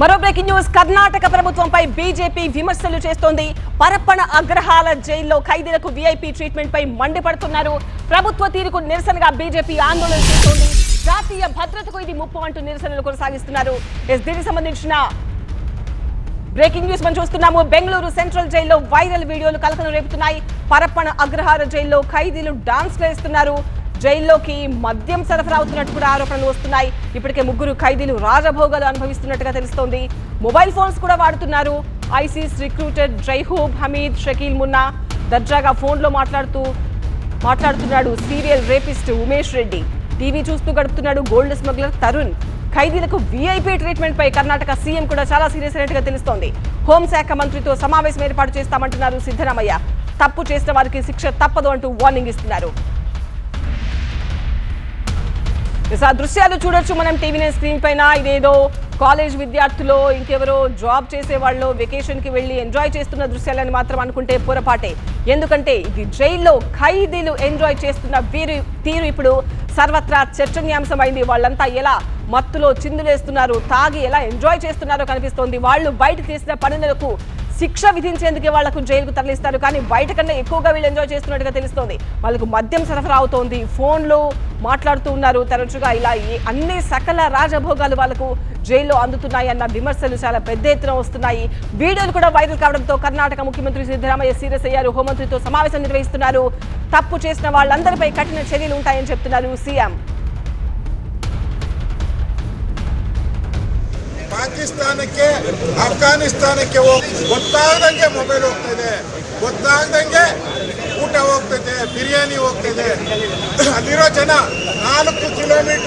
మరో breaking news. Karnataka ప్రభుత్వంపై BJP విమర్శలు చేస్తోంది. పరప్పన అగ్రహాల జైల్లో ఖైదీలకు వీఐపీ ట్రీట్మెంట్ పై మండిపడుతున్నారు. ప్రభుత్వ తీరుకు నిరసనగా బీజేపీ ఆందోళన చేస్తోంది. జాతీయ భద్రతకు ఇది ముప్పు అంటూ నిరసనలు కొనసాగిస్తున్నారు. ఎస్ దీనికి సంబంధించిన బ్రేకింగ్ న్యూస్ మనం చూస్తున్నాము. బెంగళూరు సెంట్రల్ జైల్లో వైరల్ వీడియోలు కలకలం రేపుతున్నాయి. పరప్పన అగ్రహార జైల్లో ఖైదీలు డాన్స్ వేస్తున్నారు. జైల్లోకి మద్యం సరఫరా అవుతున్నట్టు కూడా ఆరోపణలు వస్తున్నాయి. ఇప్పటికే ముగ్గురు ఖైదీలు రాజభోగాలు అనుభవిస్తున్నట్టుగా తెలుస్తోంది. మొబైల్ ఫోన్స్ కూడా వాడుతున్నారు. ఐసీస్ రిక్రూటెడ్ జైహూబ్ హమీద్ షకీల్ మున్నా దర్జాగా ఫోన్లో మాట్లాడుతూ మాట్లాడుతున్నాడు serial rapist Umesh Reddy. TV చూస్తూ గడుపుతున్నాడు గోల్డ్ స్మగ్లర్ తరుణ్. ఖైదీలకు వీఐపీ ట్రీట్మెంట్ పై కర్ణాటక సీఎం కూడా చాలా సీరియస్ అయినట్టుగా తెలుస్తోంది. హోంశాఖ మంత్రితో సమావేశం ఏర్పాటు చేస్తామంటున్నారు సిద్ధరామయ్య. తప్పు చేసిన వారికి శిక్ష తప్పదు అంటూ వార్నింగ్ ఇస్తున్నారు. ఆ దృశ్యాలు చూడొచ్చు మనం టీవీ నైన్ స్క్రీన్ పైన. ఇదేదో కాలేజ్ విద్యార్థులు ఇంకెవరో జాబ్ చేసే వాళ్ళు వెకేషన్కి వెళ్ళి ఎంజాయ్ చేస్తున్న దృశ్యాలని మాత్రం అనుకుంటే పొరపాటే. ఎందుకంటే ఇది జైల్లో ఖైదీలు ఎంజాయ్ చేస్తున్న వీరు తీరు ఇప్పుడు సర్వత్రా చర్చనీయాంశమైంది. వాళ్ళంతా ఎలా మత్తులో చిందులేస్తున్నారు తాగి ఎలా ఎంజాయ్ చేస్తున్నారో కనిపిస్తోంది. వాళ్ళు బయట చేసిన పనులకు శిక్ష విధించేందుకే వాళ్ళకు జైలుకు తరలిస్తారు. కానీ బయట కన్నా ఎక్కువగా వీళ్ళు ఎంజాయ్ చేస్తున్నట్టుగా తెలుస్తోంది. వాళ్ళకు మద్యం సరఫరా అవుతోంది. ఫోన్లో మాట్లాడుతూ ఉన్నారు. తరచుగా ఇలా అన్ని సకల రాజభోగాలు వాళ్ళకు జైల్లో అందుతున్నాయి అన్న విమర్శలు చాలా పెద్ద ఎత్తున వస్తున్నాయి. వీడియోలు కూడా వైరల్ కావడంతో కర్ణాటక ముఖ్యమంత్రి సిద్ధరామయ్య సీరియస్ అయ్యారు. హోంమంత్రితో సమావేశం నిర్వహిస్తున్నారు. తప్పు చేసిన వాళ్ళందరిపై కఠిన చర్యలు ఉంటాయని చెప్తున్నారు సీఎం. ಪಾಕಿಸ್ತಾನಕ್ಕೆ ಅಫ್ಘಾನಿಸ್ತಾನಕ್ಕೆ ಗೊತ್ತಾಗ್ದಂಗೆ ಮೊಬೈಲ್ ಹೋಗ್ತಿದೆ. ಗೊತ್ತಾಗ್ದಂಗೆ ಊಟ ಹೋಗ್ತೈತೆ ಬಿರಿಯಾನಿ ಹೋಗ್ತಿದೆ. ಅಲ್ಲಿರೋ ಜನ ನಾಲ್ಕು ಕಿಲೋಮೀಟರ್